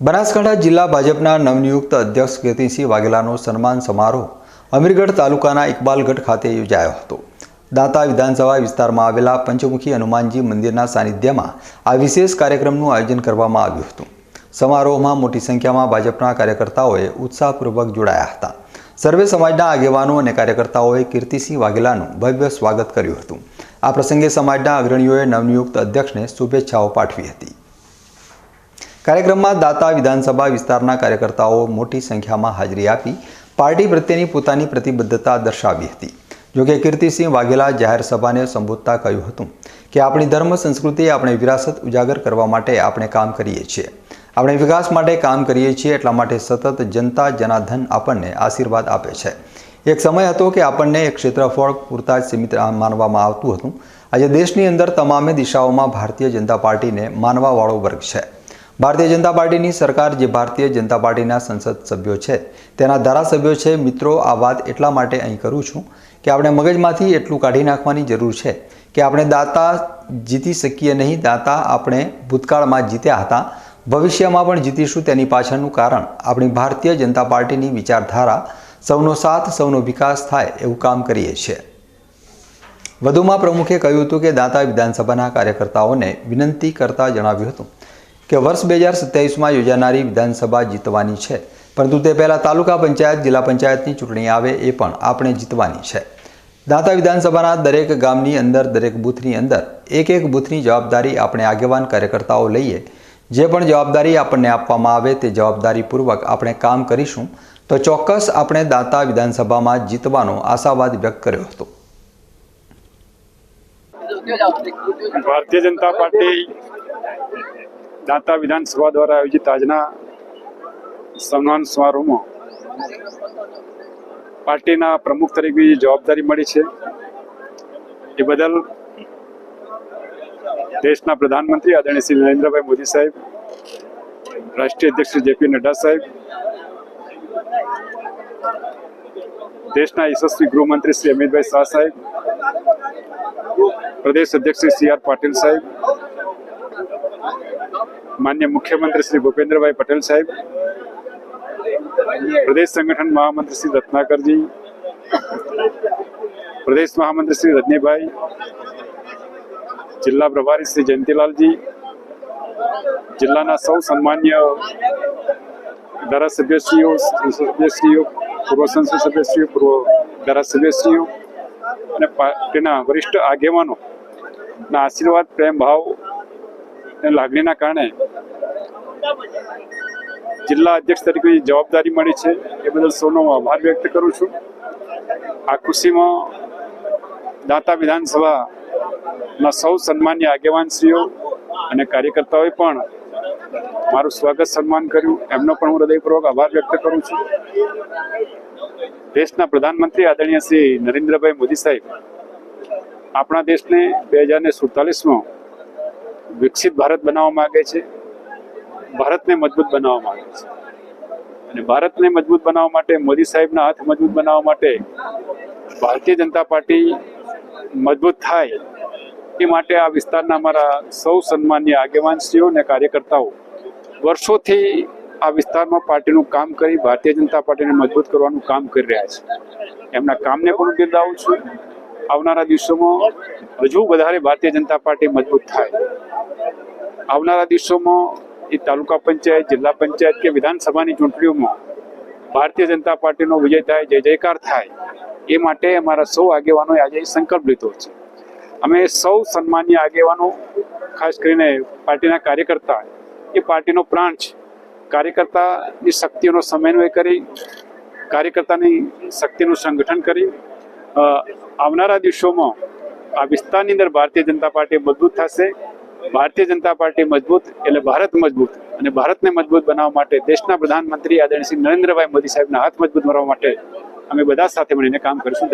બનાસકાંઠા જિલ્લા ભાજપના નવનિયુક્ત અધ્યક્ષ કીર્તિસિંહ વાઘેલાનો સન્માન સમારોહ અમીરગઢ તાલુકાના ઇકબાલગઢ ખાતે યોજાયો હતો. દાંતા વિધાનસભા વિસ્તારમાં આવેલા પંચમુખી હનુમાનજી મંદિરના સાનિધ્યમાં આ વિશેષ કાર્યક્રમનું આયોજન કરવામાં આવ્યું હતું. સમારોહમાં મોટી સંખ્યામાં ભાજપના કાર્યકર્તાઓએ ઉત્સાહપૂર્વક જોડાયા હતા. સર્વે સમાજના આગેવાનો અને કાર્યકર્તાઓએ કીર્તિસિંહ વાઘેલાનું ભવ્ય સ્વાગત કર્યું હતું. આ પ્રસંગે સમાજના અગ્રણીઓએ નવનિયુક્ત અધ્યક્ષને શુભેચ્છાઓ પાઠવી હતી. કાર્યક્રમમાં દાતા વિધાનસભા વિસ્તારના કાર્યકર્તાઓ મોટી સંખ્યામાં હાજરી આપી પાર્ટી પ્રત્યેની પોતાની પ્રતિબદ્ધતા દર્શાવી હતી. જોકે કીર્તિસિંહ વાઘેલા જાહેર સભાને સંબોધતા કહ્યું હતું કે, આપણી ધર્મ સંસ્કૃતિ આપણે વિરાસત ઉજાગર કરવા માટે આપણે કામ કરીએ છીએ. આપણે વિકાસ માટે કામ કરીએ છીએ એટલા માટે સતત જનતા જનાધન આપણને આશીર્વાદ આપે છે. એક સમય હતો કે આપણને એક ક્ષેત્રફળ પૂરતા જ સીમિત માનવામાં આવતું હતું. આજે દેશની અંદર તમામે દિશાઓમાં ભારતીય જનતા પાર્ટીને માનવાવાળો વર્ગ છે. ભારતીય જનતા પાર્ટીની સરકાર જે ભારતીય જનતા પાર્ટીના સંસદ સભ્યો છે, તેના ધારાસભ્યો છે, મિત્રો, આ વાત એટલા માટે અહીં કરું છું કે આપણે મગજમાંથી એટલું કાઢી નાખવાની જરૂર છે કે આપણે દાતા જીતી શકીએ નહીં, દાતા આપણે ભૂતકાળમાં જીત્યા હતા, ભવિષ્યમાં પણ જીતીશું તેની પાછળનું કારણ આપણી ભારતીય જનતા પાર્ટીની વિચારધારા સૌનો સાથ, સૌનો વિકાસ થાય એવું કામ કરીએ છીએ. વધુમાં પ્રમુખે કહ્યું હતું કે દાંતા વિધાનસભાના કાર્યકર્તાઓને વિનંતી કરતા જણાવ્યું હતું. કે વર્ષ બે હજાર સત્યાવીસમાં યોજાનારી વિધાનસભા જીતવાની છે. પરંતુ તે પહેલાં તાલુકા પંચાયત, જિલ્લા પંચાયતની ચૂંટણી આવે એ પણ આપણે જીતવાની છે. દાંતા વિધાનસભાના દરેક ગામની અંદર, દરેક બૂથની અંદર એક એક બૂથની જવાબદારી આપણે આગેવાન કાર્યકર્તાઓ લઈએ. જે પણ જવાબદારી આપણને આપવામાં આવે તે જવાબદારીપૂર્વક આપણે કામ કરીશું. તો ચોક્કસ આપણે દાંતા વિધાનસભામાં જીતવાનો આશાવાદ વ્યક્ત કર્યો હતો. ભારતીય જનતા પાર્ટી દાંતા વિધાનસભા દ્વારા આયોજિત આજના સન્માન સમારોહમાં પાર્ટીના પ્રમુખ તરીકે જવાબદારી મળી છે, એ બદલ દેશના પ્રધાનમંત્રી આદરણીય શ્રી નરેન્દ્રભાઈ મોદી સાહેબ, રાષ્ટ્રીય અધ્યક્ષ શ્રી જેપી નડ્ડા સાહેબ, દેશના યશસ્વી ગૃહમંત્રી શ્રી અમિતભાઈ શાહ સાહેબ, પ્રદેશ અધ્યક્ષ શ્રી સી આર પાટીલ સાહેબ માન્ય મુખ્યમંત્રી શ્રી ભૂપેન્દ્રભાઈ પટેલ સાહેબ, પ્રદેશ સંગઠન મહામંત્રી શ્રી રત્નાકરજી, પ્રદેશ મહામંત્રી શ્રી રજનીભાઈ, જિલ્લા પ્રભારી શ્રી જયંતિલાલજી, જિલ્લાના સૌ સન્માન્ય ધારાસભ્યશ્રીઓ સભ્યશ્રીઓ પૂર્વ સંસદ સભ્યશ્રીઓ, પૂર્વ ધારાસભ્યશ્રીઓ અને પાર્ટીના વરિષ્ઠ આગેવાનો ના આશીર્વાદ, પ્રેમ, ભાવ અને લાગણીના કારણે જિલ્લા અધ્યક્ષ તરીકે જવાબદારી મળી છે, એ બદલ સૌનો આભાર વ્યક્ત કરું છું. આ ખુશીમાં દાંતા વિધાનસભાના સૌ સન્માન્ય આગેવાનશ્રીઓ અને કાર્યકર્તાઓએ પણ મારું સ્વાગત સન્માન કર્યું. એમનો પણ હું હૃદયપૂર્વક આભાર વ્યક્ત કરું છું. દેશના પ્રધાનમંત્રી આદરણીય શ્રી નરેન્દ્રભાઈ મોદી સાહેબ, આપણા દેશને બે હજાર ને સુડતાલીસમાં વિકસિત ભારત બનાવવા માંગે છે, ભારતને મજબૂત બનાવવા માંગે છે. અને ભારતને મજબૂત બનાવવા માટે મોદી સાહેબના હાથ મજબૂત બનાવવા માટે ભારતીય જનતા પાર્ટી મજબૂત થાય એ માટે આ વિસ્તારના અમારા સૌ સન્માનીય આગેવાનશ્રીઓ અને કાર્યકર્તાઓ વર્ષોથી આ વિસ્તારમાં પાર્ટીનું કામ કરી ભારતીય જનતા પાર્ટીને મજબૂત કરવાનું કામ કરી રહ્યા છે. એમના કામને પણ બિરદાવું છું. આવનારા દિવસોમાં હજુ વધારે ભારતીય જનતા પાર્ટી મજબૂત થાય. આવનારા દિવસોમાં એ તાલુકા પંચાયત, જિલ્લા પંચાયત કે વિધાનસભાની ચૂંટણીઓમાં ભારતીય જનતા પાર્ટીનો વિજય થાય, જય જયકાર થાય, એ માટે અમારા સૌ આગેવાનોએ આજે સંકલ્પ લીધો છે. અમે સૌ સન્માનીય આગેવાનો, ખાસ કરીને પાર્ટીના કાર્યકર્તા, એ પાર્ટીનો પ્રાણ છે. કાર્યકર્તાની શક્તિઓનો સમન્વય કરી, કાર્યકર્તાની શક્તિનું સંગઠન કરી આવનારા દિવસોમાં આ વિસ્તારની અંદર ભારતીય જનતા પાર્ટી મજબૂત થશે. ભારતીય જનતા પાર્ટી મજબૂત એટલે ભારત મજબૂત અને ભારતને મજબૂત બનાવવા માટે દેશના પ્રધાનમંત્રી આદરણીય શ્રી નરેન્દ્રભાઈ મોદી સાહેબના હાથ મજબૂત બનાવવા માટે અમે બધા સાથે મળીને કામ કરીશું.